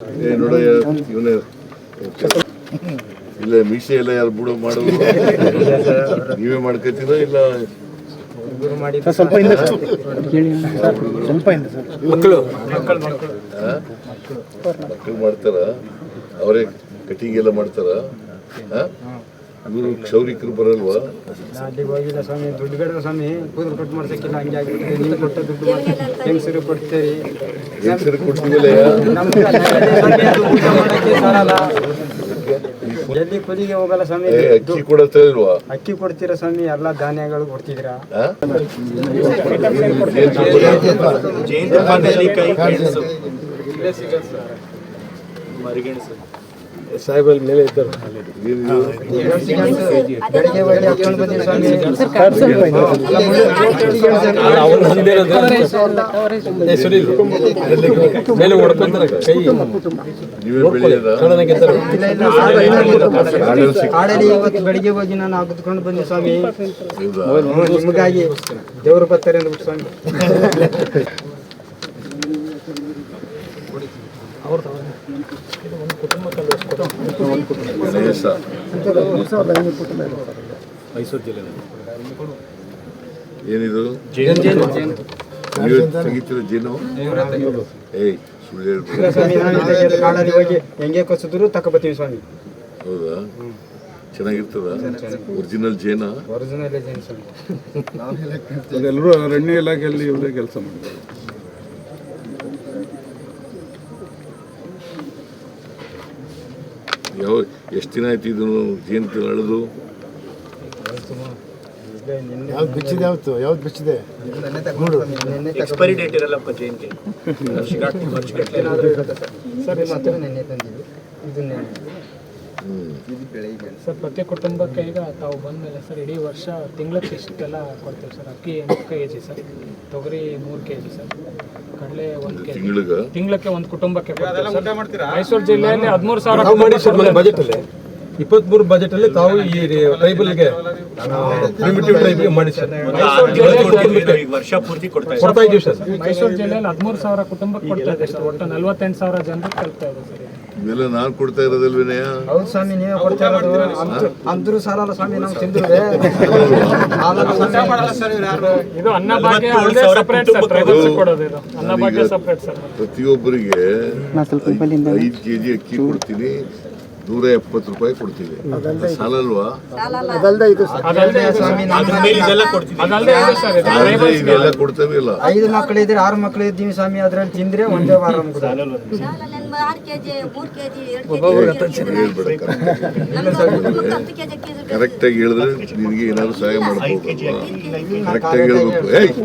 ಏ ನೋಡಯ್ಯ ಇವನೇ. ಇಲ್ಲ ಮೀಸೆ ಎಲ್ಲ ಯಾರು ಬುಡ ಮಾಡೋದು ನೀವೇ ಮಾಡ್ಕೊತೀರಾ ಇಲ್ಲ? ಸ್ವಲ್ಪ ಹಿಂದೆ ಹಿಂದೆ ಮಕ್ಕಳು. ಮಾಡ್ತಾರ? ಅವರೇ ಕಟಿಂಗ್ ಎಲ್ಲ ಮಾಡ್ತಾರ ಇವರು ಕ್ಷೌರಿಕರು ಬರಲ್ವಾ? ಹೋಗಿಲ್ಲ ಸ್ವಾಮಿ. ದುಡ್ಡು ಬೇಡ ಸ್ವಾಮಿ. ಕೂದಲು ಕಟ್ ಮಾಡ್ಸಕ್ಕಿಲ್ಲ ಹಂಗೆ ಆಗಿಬಿಟ್ಟಿದೆ. ನೀವು ಕೊಟ್ಟ ದುಡ್ಡು ಹೆಂಗಸರು ಕೊಡ್ತೀರಿ? ಕೊಡ್ತೀವಲ್ಲ ಸ್ವಾಮಿ ಎಲ್ಲಿ ಕೂಲಿಗೆ ಹೋಗಲ್ಲ ಅಕ್ಕಿ ಕೊಡತ್ತಾ ಇಲ್ವಾ? ಅಕ್ಕಿ ಕೊಡ್ತೀರಾ ಸ್ವಾಮಿ? ಎಲ್ಲ ಧಾನ್ಯಗಳು ಕೊಡ್ತಿದ್ದೀರಾ? ಏನಿದು? ಮೇಲೆ ಇದ್ದರು ಮೇಲೆ ಹೊಡ್ಕೊಂತಾರೆ ಕೈ ಬೆಳಿಗ್ಗೆ ಹೋಗಿ ನಾನು ಹಾಕಿದ್ಕೊಂಡು ಬಂದೆ ಸ್ವಾಮಿ ನಿಮಗಾಗಿ ದೇವರು ಬರ್ತಾರೆ ಅಂದ್ಬಿಟ್ಟು ಸ್ವಾಮಿ ಗಣೇಶ ಮೈಸೂರು ಜಿಲ್ಲೆ ಏನಿದು ನೀವೇ ತೆಗಿತೀರ ಜೇನು ಏಯ್ ಸುಳ್ಳು ಕಾಡಲ್ಲಿ ಹೋಗಿ ಹೆಂಗೆ ಕೊಸಿದ್ರು ತಕೊಬತ್ತೀವಿ ಸ್ವಾಮಿ. ಹೌದಾ? ಚೆನ್ನಾಗಿರ್ತದ? ಒರಿಜಿನಲ್ ಜೇನ? ಒರಿಜಿನಲ್ ಎಲ್ಲರೂ ಅರಣ್ಯ ಇಲಾಖೆಯಲ್ಲಿ ಇವರೇ ಕೆಲಸ ಮಾಡ್ತಾರೆ. ಯಾವ ಎಷ್ಟು ದಿನ ಆಯ್ತು ಇದು ಜಯಂತಿ ನಡೆದು? ಯಾವ್ದು ಬಿಚ್ಚಿದೆ ಯಾವತ್ತು ಯಾವ್ದು ಬಿಚ್ಚಿದೆ? ನಿನ್ನೆ ಎಕ್ಸ್ಪೈರಿ ಡೇಟ್ ಇರಲ್ಲಪ್ಪ ಜಯಂತಿ ಸರ್ ಮಾತ್ರ ನೆನ್ನೆ ತಂದಿದ್ದು. ಇದನ್ನೇ ಸರ್ ಪ್ರತಿ ಕುಟುಂಬಕ್ಕೆ ಈಗ ತಾವು ಬಂದಮೇಲೆ ಸರ್ ಇಡೀ ವರ್ಷ ತಿಂಗ್ಳಕ್ಕೆ ಇಷ್ಟೆಲ್ಲ ಕೊಡ್ತೀವಿ ಸರ್ ಅಕ್ಕಿ ಎಂಟು ಕೆ ಜಿ ಸರ್ ತೊಗರಿ ಮೂರು ಕೆ ಜಿ ಸರ್ ಕಡಲೆ ಒಂದು ಕೆ ಜಿ ತಿಂಗ್ಳಕ್ಕೆ ಒಂದು ಕುಟುಂಬಕ್ಕೆ. ಮೈಸೂರು ಜಿಲ್ಲೆಯಲ್ಲಿ ಹದಿಮೂರು ಸಾವಿರ ಮಾಡಿ ಸರ್ ಬಜೆಟ್ ಅಲ್ಲಿ ಇಪ್ಪತ್ಮೂರು ಬಜೆಟ್ ಅಲ್ಲಿ ತಾವು ಈ ಟ್ರೈಬಲ್ಗೆ ಪ್ರಿಮಿಟಿವ್ ಟ್ರೈಬ್ಗೆ ಮಾಡಿ ಸರ್ ಮೈಸೂರು ಜಿಲ್ಲೆಯಲ್ಲಿ ವರ್ಷ ಪೂರ್ತಿ ಕೊಡ್ತಾ ಸರ್. ಮೈಸೂರು ಜಿಲ್ಲೆಯಲ್ಲಿ ಹದಿಮೂರು ಸಾವಿರ ಕುಟುಂಬಕ್ಕೆ ಕೊಡ್ತಾ ಇದೆ ಸರ್ ಒಟ್ಟು ನಲ್ವತ್ತೆಂಟು ಸಾವಿರ ಜನರಿಗೆ ಕಲ್ತಾ ಇದೆ ಸರ್. ಇವೆಲ್ಲ ನಾನು ಕೊಡ್ತಾ ಇರೋದಲ್ವೇನೆಯ ಹೌದು ಸ್ವಾಮಿ ನೀವೇ ಕೊಡ್ತಾ ಇರೋದು. ಅಂದ್ರು- ಅಂದ್ರು ಸಾಲಲ್ಲ ಸ್ವಾಮಿ ನಾವು ತಿಂದ್ರೆ ಇದು ಅನ್ನಭಾಗ್ಯ ಭಾಗ್ಯ ಸೆಪರೇಟ್ ಸರ್ ಟ್ರೈಬಲ್ಸ್ ಕೊಡೋದು ಇದು. Annabhagya separate sir. ಪ್ರತಿಯೊಬ್ಬರಿಗೆ ಐದು ಕೆ ಜಿ ಅಕ್ಕಿ ಕೊಡ್ತೀನಿ. ನೂರ ಎಪ್ಪತ್ತು ರೂಪಾಯಿ ಕೊಡ್ತೀವಿ. ಸಾಲಲ್ವಾ? ಕೊಡ್ತೀವಿ. ಇಲ್ಲ ಐದು ಮಕ್ಕಳು ಇದ್ರೆ ಆರು ಮಕ್ಕಳು ಇದ್ದೀವಿ ಸ್ವಾಮಿ ಅದ್ರಲ್ಲಿ ತಿಂದ್ರೆ ಒಂದೇ ವಾರ ಕರೆಕ್ಟ್. ಆಗಿ ಹೇಳಿದ್ರೆ ನಿನಗೆ ಏನಾದ್ರು ಸಹಾಯ ಮಾಡಬಹುದು ಕರೆಕ್ಟ್ ಆಗಿ ಹೇಳ್ಬೇಕು.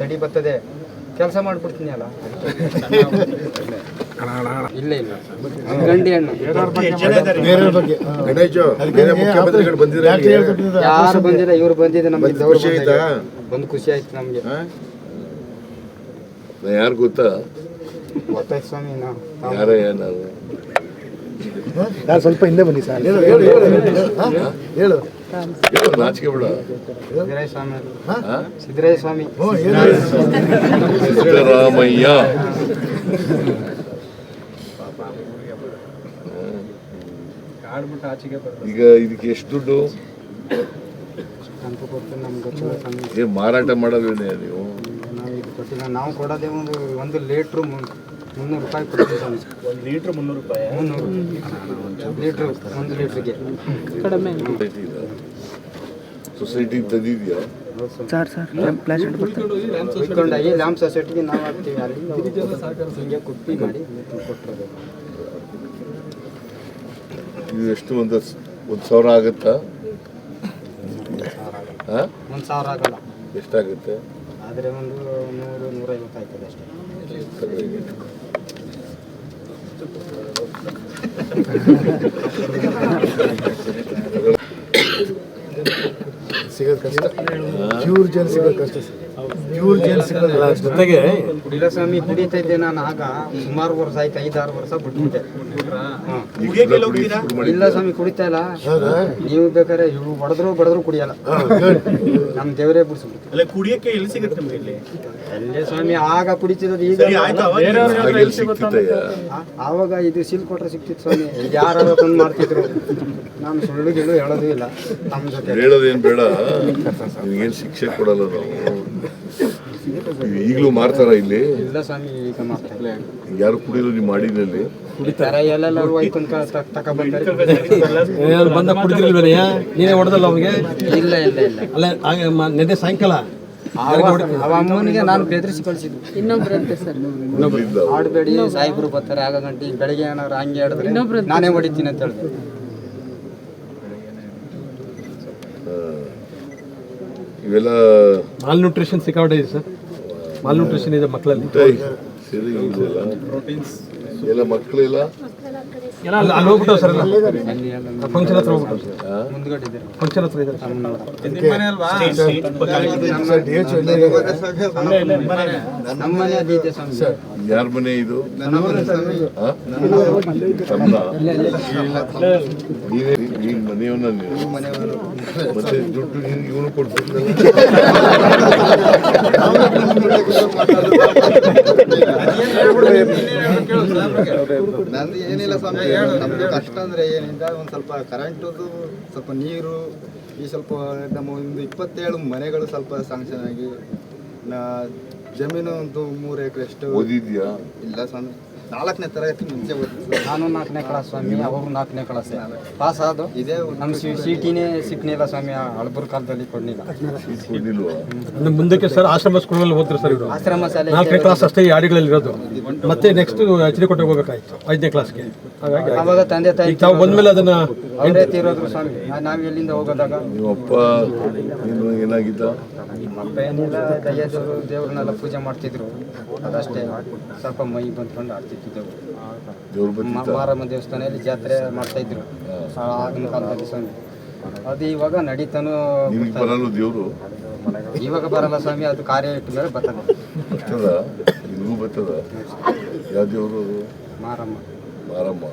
ತಡಿ ಬರ್ತದೆ ಕೆಲಸ ಮಾಡ್ಬಿಡ್ತೀನಿ ಅಲ್ಲ? ಇಲ್ಲ ಇಲ್ಲ. ಗಂಡಿ ಹಣ್ಣು ಯಾರು ಬಂದಿಲ್ಲ ಇವ್ರು ನಮ್ಗೆ ಖುಷಿ ಆಯ್ತು? ನಮ್ಗೆ. ಯಾರು ಗೊತ್ತಾ? ಗೊತ್ತಾಯ್ತು ಸ್ವಾಮಿ ನಾವು? ನಾನು ಸ್ವಲ್ಪ ಹಿಂದೆ ಬನ್ನಿ ಸರ್. ಹೇಳು ಹೇಳು ಹೇಳು. ಹೇಳು, ನಾಚಿಕೆ ಬೇಡ. ಸ್ವಾಮಿ ಸಿದ್ದರಾಮಯ್ಯ. ಈಗ ಇದಕ್ಕೆ ಎಷ್ಟು ದುಡ್ಡು? ಮಾರಾಟ ಮಾಡೋದೇನೆ ನೀವು? ನಾವು ಇದು ಕೊಟ್ಟಿಲ್ಲ. ನಾವು ಕೊಡೋದೇ ಒಂದು ಒಂದು ಲೀಟ್ರು ಮುನ್ನೂರು ರೂಪಾಯಿ ಕೊಡ್ತೀನಿ ಸ್ವಾಮಿ ಒಂದು ಲೀಟ್ರ್ ಮುನ್ನೂರು ರೂಪಾಯಿ. ಮುನ್ನೂರು ಲೀಟ್ರ್ ಒಂದು ಲೀಟ್ರಿಗೆ. ಕಡಿಮೆ. ಸೊಸೈಟಿ ತಂದಿದ್ಯಾ ಉಳ್ಕೊಂಡಾಗಿ ಲ್ಯಾಂಪ್ ಸೊಸೈಟಿಗೆ ನಾವು ಹಾಕ್ತೀವಿ. ಅಲ್ಲಿ ಹಿಂಗೆ ಕುಟ್ಟಿ ಮಾಡಿ ಕೊಟ್ಟರು ಇದು ಎಷ್ಟು ಒಂದು ಒಂದು ಸಾವಿರ ಆಗುತ್ತಾ? ಒಂದು ಸಾವಿರ ಆಗಲ್ಲ. ಎಷ್ಟಾಗುತ್ತೆ? ಆದರೆ ಒಂದು ನೂರು ನೂರೈವತ್ತು ಆಗ್ತದೆ ಅಷ್ಟೇ. Thank you. ಸಿಗೋದು ಕಷ್ಟ. ಪ್ಯೂರ್ ಜನ ಸಿಗೋದು ಕಷ್ಟ ಸರ್. ಜೊತೆಗೆ ಕುಡಿಲ ಸ್ವಾಮಿ ಕುಡಿತಾ ಇದ್ದೆ ನಾನು ಆಗ ಸುಮಾರು ವರ್ಷ ಆಯ್ತು ಐದಾರು ವರ್ಷ ಬಿಟ್ಬಿಟ್ಟೆ. ಇಲ್ಲ ಸ್ವಾಮಿ ಕುಡಿತಾ ಇಲ್ಲ. ನೀವು ಬೇಕಾದ್ರೆ ಇವು ಬಡದ್ರು ಬಡದ್ರು ಕುಡಿಯಲ್ಲ. ನಮ್ ದೇವರೇ ಬಿಡಿಸ್ಬಿಟ್ಟು ಅಲ್ಲ ಕುಡಿಯಕ್ಕೆ ಎಲ್ಲಿ ಸಿಗುತ್ತೆ ಇಲ್ಲಿ? ಅಲ್ಲೇ ಸ್ವಾಮಿ ಆಗ ಕುಡಿತಿದ್ರು ಈಗ ಆವಾಗ ಇದು ಸೀಲ್ ಕೊಟ್ರೆ ಸಿಕ್ತಿತ್ತು ಸ್ವಾಮಿ. ಯಾರು ತಂದು ಮಾಡ್ತಿದ್ರು ನಾನು ಸುಳ್ಳು ಗಿಳ್ಳು ಹೇಳೋದು ಇಲ್ಲ. ನಮ್ಮ ಜೊತೆ. ಹೇಳೋದೇನ್ ಬೇಡ. ನಿಮ್ಗೇನ್ ಶಿಕ್ಷೆ ಕೊಡಲ್ಲ ನಾವು. ಈಗಲೂ ಮಾಡ್ತಾರ ಇಲ್ಲಿ? ಇಲ್ಲ ಸ್ವಾಮಿ ಈಗ ಮಾಡ್ತಾರೆ ಯಾರು ಕುಡಿಯೋದು ನೀವು ಮಾಡಿದಲ್ಲಿ ಕುಡಿತಾರೆ. ಎಲ್ಲೆಲ್ಲರೂ ಹೋಯ್ತು ತಕ ಬಂದರೆ ಬಂದ ಕುಡಿದಿರ್ಲಿಲ್ವೇನೆಯ ನೀನೇ ಹೊಡೆದಲ್ಲ ಅವನಿಗೆ? ಇಲ್ಲ ಇಲ್ಲ ಇಲ್ಲ. ಅಲ್ಲ ಹಾಗೆ ನೆನ್ನೆ ಸಾಯಂಕಾಲ? ಅವ ಅಮ್ಮನಿಗೆ ನಾನು ಬೆದರಿಸಿ ಕಳಿಸಿದ್ದು ಮೊದ್ಲಿಂದ ಆಡಬೇಡಿ ಸಾಯಿಬ್ರು ಬರ್ತಾರೆ. ಆಗ ಗಂಟೆ ಬೆಳಗ್ಗೆ ಏನಾದ್ರು ಹಂಗೆ ಹೇಳಿದ್ರೆ ನಾನೇ ಹೊಡಿತೀನಿ ಅಂತ ಹೇಳಿದೆ. ಇವೆಲ್ಲ ಮಾಲ್ ನ್ಯೂಟ್ರಿಷನ್ ಸಿಕ್ಕಾಪಟ್ಟೆ ಇದೆ ಸರ್. ಮಾಲ್ ನ್ಯೂಟ್ರಿಷನ್ ಇದೆ ಮಕ್ಕಳಲ್ಲಿ. ಸರಿ ಇದೆಲ್ಲ ಎಲ್ಲ. ಮಕ್ಕಳೆಲ್ಲ? ಎಲ್ಲ ಅಲ್ಲಿ ಅಲ್ಲಿ ಹೋಗ್ಬಿಟ್ಟವ್ ಸರ್ ಎಲ್ಲ. ಫಂಕ್ಷನ್ ಹತ್ರ ಹೋಗ್ಬಿಟ್ಟವ್ ಸರ್. ಫಂಕ್ಷನ್ ಹತ್ರ ಇದೆ ನಮ್ಮ ಯಾರ ಮನೆ ಇದು? ನೀನೇ ನೀನ್ ಮನೆಯವನ್ನ ನೀನು ಮತ್ತೆ ದುಡ್ಡು ಇವನು ಕೊಡ್ತಿದ್ದಲ್ಲ ನಂದು ಏನಿಲ್ಲ ಸ್ವಾಮಿ ನಮ್ದು ಕಷ್ಟ ಅಂದ್ರೆ ಏನಿಲ್ಲ. ಒಂದು ಸ್ವಲ್ಪ ಕರೆಂಟ್ ಸ್ವಲ್ಪ ನೀರು ಈ ಸ್ವಲ್ಪ ನಮ್ಮ ಒಂದು ಇಪ್ಪತ್ತೇಳು ಮನೆಗಳು ಸ್ವಲ್ಪ ಸಾಂಕ್ಷನ್ ಆಗಿ ನಾ- ಜಮೀನು ಒಂದು ಮೂರು ಎಕರೆ ಅಷ್ಟು ಓದಿದ್ಯಾ? ಇಲ್ಲ ಸ್ವಾಮಿ. ನಾಲ್ಕನೇ ತರಗತಿ ಮುಂಚೆ ಓದಿದ್ದು. ನಾನು ನಾಲ್ಕನೇ ಕ್ಲಾಸ್ ಸ್ವಾಮಿ ಅವರು ನಾಲ್ಕನೇ ಕ್ಲಾಸ್ ಪಾಸ್ ಆದು ಇದೇ ನಮ್ಮ ಸಿಟಿನೇ ಸಿಕ್ಕನಿಲ್ಲ ಸ್ವಾಮಿ ಹಳಬರ್ ಕಾಲದಲ್ಲಿ ಕೊಡ್ಲಿಲ್ಲ. ಇನ್ನು ಮುಂದಕ್ಕೆ ಸರ್ ಆಶ್ರಮ ಸ್ಕೂಲಲ್ಲಿ ಓದ್ತಾರೆ ಸರ್ ಇವರು? ಆಶ್ರಮ ಶಾಲೆ ನಾಲ್ಕನೇ ಕ್ಲಾಸ್ ಅಷ್ಟೇ ಈ ಹಾಡಿಗಳಲ್ಲಿ ಇರೋದು. ಮತ್ತೆ ನೆಕ್ಸ್ಟ್ ಎಚ್ ಡಿ ಕೊಟ್ಟೆ ಹೋಗ್ಬೇಕಾಯ್ತು ಐದನೇ ಕ್ಲಾಸ್ಗೆ ಅವಾಗ ತಂದೆ ತಾಯಿ ತಾವು ಬಂದ್ಮೇಲೆ ಅದನ್ನ ಅವರೇ ತೀರೋದ್ರು ಸ್ವಾಮಿ ನಾವು ಎಲ್ಲಿಂದ ಹೋಗೋದಾಗ? ನಿಮ್ಮಪ್ಪ ನೀನು ಏನಾಗಿದ್ದ? ನಮ್ಮಪ್ಪ ಏನಿಲ್ಲ ದಯ್ಯ ದೇವರು ದೇವ್ರನ್ನೆಲ್ಲ ಪೂಜೆ ಮಾಡ್ತಿದ್ರು. ಅದಷ್ಟೇ ಸ್ವಲ್ಪ ಮೈ ಬಂದ್ಕೊಂಡು ಆಡ್ತಿದ್ದೆವು ಮಾರಮ್ಮ ದೇವಸ್ಥಾನದಲ್ಲಿ ಜಾತ್ರೆ ಮಾಡ್ತಾ ಇದ್ರು ಆಗಿನ ಕಾಲದಲ್ಲಿ ಸ್ವಾಮಿ. ಅದು ಇವಾಗ ನಡೀತಾನು ದೇವರು ಬರಲ್ಲ ದೇವ್ರು? ಇವಾಗ ಬರಲ್ಲ ಸ್ವಾಮಿ ಅದು ಕಾರ್ಯ ಇಟ್ಟ ಮೇಲೆ ಬರ್ತದೆ. ಬರ್ತದ? ಯಾವ ದೇವ್ರು ಮಾರಮ್ಮ. ಮಾರಮ್ಮ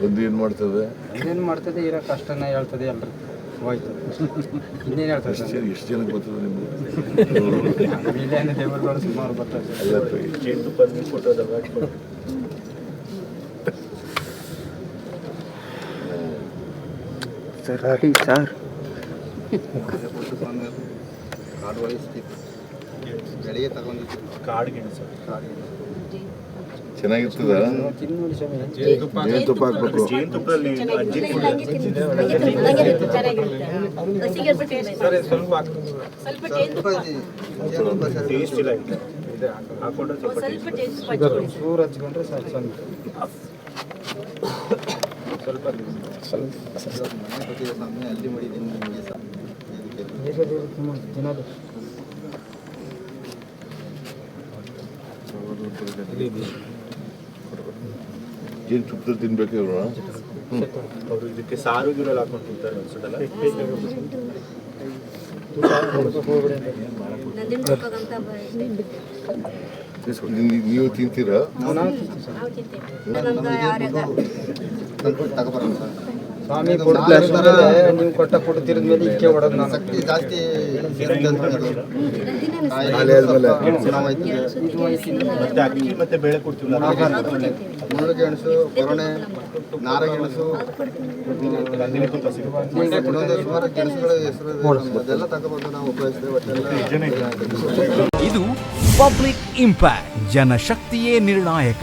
ಬಂದು ಏನು ಮಾಡ್ತದೆ? ಏನು ಮಾಡ್ತದೆ ಇರೋ ಕಷ್ಟನ ಹೇಳ್ತದೆ ಎಲ್ಲರೂ ಹೋಯ್ತು. ಇನ್ನೇನು ಹೇಳ್ತದೆ ಎಷ್ಟು ಸ್ವಾಮಿ? ಜನ ಎಷ್ಟು ಜನಕ್ಕೆ ಬರ್ತದೆ ನಿಮ್ಗೆ? ಇಲ್ಲೇನು ದೇವರುಗಳು ಸುಮಾರು ಬರ್ತದೆ ನೀರು ಸರ್ ಕಾಡು ತಗೊಂಡಿದ್ದು. ಕಾಡು ಗೆಣಸು ಸರ್. ಕಾಡು ಸ್ವಾಮಿ ಜೇನುತುಪ್ಪ ಹಾಕ್ಬೇಕು. ಸ್ವಲ್ಪ ಸ್ವಲ್ಪ ಸ್ವಲ್ಪ ಚೂರು ಹಚ್ಕೊಂಡ್ರೆ ಸಾಕು ಮನೆ ಅಲ್ಲಿ ಮಾಡಿದ್ದೀನಿ ನಿಮಗೆ ಸಹ ತಿನ್ನೋದು ಜೇನುತುಪ್ಪದಲ್ಲಿ ತಿನ್ಬೇಕು ಇವ್ರು? ಅವರು ಇದಕ್ಕೆ ಸಾರು ಗಿರಲ್ಲಿ ಹಾಕೊಂಡು ತಿಂತಾರೆ ಅನ್ಸುತ್ತಲ್ಲ ನೀವು ತಿಂತೀರಾ? ಸ್ವಾಮಿ. ನಾವು ಕೊಟ್ಟ ಕೊಡ್ತಿರದ ತಿರ್ದ ಮೇಲೆ ಇಕ್ಕೆ ಹೊಡೋದು ನಾನು ಶಕ್ತಿ ಜಾಸ್ತಿ. ಮತ್ತೆ ಅಕ್ಕಿ ಮತ್ತೆ ಬೇಳೆ ಮುಳ್ಳುಗೆಣಸು ಕೊರಣೆ ನಾರಗೆಣಸು ಇನ್ನೊಂದು ಸುಮಾರು ಗೆಣಸುಗಳ ಹೆಸರು. ಅದೆಲ್ಲ ತಗೊಬಂದು ನಾವು ಉಪಯೋಗಿಸ್ತೇವೆ ಇದು ಪಬ್ಲಿಕ್ ಇಂಪ್ಯಾಕ್ಟ್ ಜನಶಕ್ತಿಯೇ ನಿರ್ಣಾಯಕ.